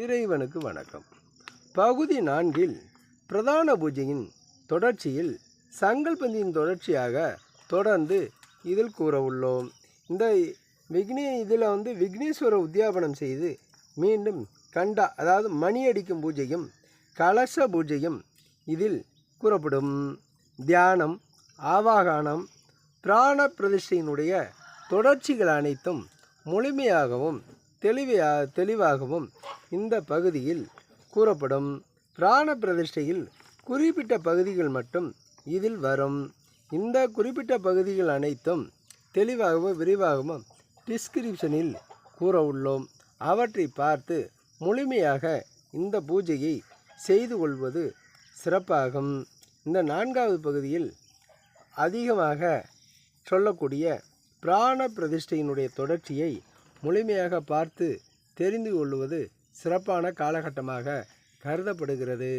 இறைவனுக்கு வணக்கம். பகுதி நான்கில் பிரதான பூஜையின் தொடர்ச்சியில் சங்கல்பந்தியின் தொடர்ச்சியாக தொடர்ந்து இதில் கூற உள்ளோம் இந்த விக்னே இதில் வந்து விக்னேஸ்வர உத்தியாபனம் செய்து மீண்டும் கண்டா அதாவது மணி அடிக்கும் பூஜையும் கலச பூஜையும் இதில் கூறப்படும். தியானம் ஆவாகானம் பிராண பிரதிஷ்டையினுடைய தொடர்ச்சிகள் அனைத்தும் முழுமையாகவும் தெளிவியா தெளிவாகவும் இந்த பகுதியில் கூறப்படும். பிராண பிரதிஷ்டையில் குறிப்பிட்ட பகுதிகள் மட்டும் இதில் வரும். இந்த குறிப்பிட்ட பகுதிகள் அனைத்தும் தெளிவாகவும் விரிவாகவும் டிஸ்கிரிப்ஷனில் கூற உள்ளோம். அவற்றை பார்த்து முழுமையாக இந்த பூஜையை செய்து கொள்வது சிறப்பாகும். இந்த நான்காவது பகுதியில் அதிகமாக சொல்லக்கூடிய பிராண பிரதிஷ்டையினுடைய தொடர்ச்சியை முழுமையாக பார்த்து தெரிந்து கொள்வது சிறப்பான காலகட்டமாக கருதப்படுகிறது.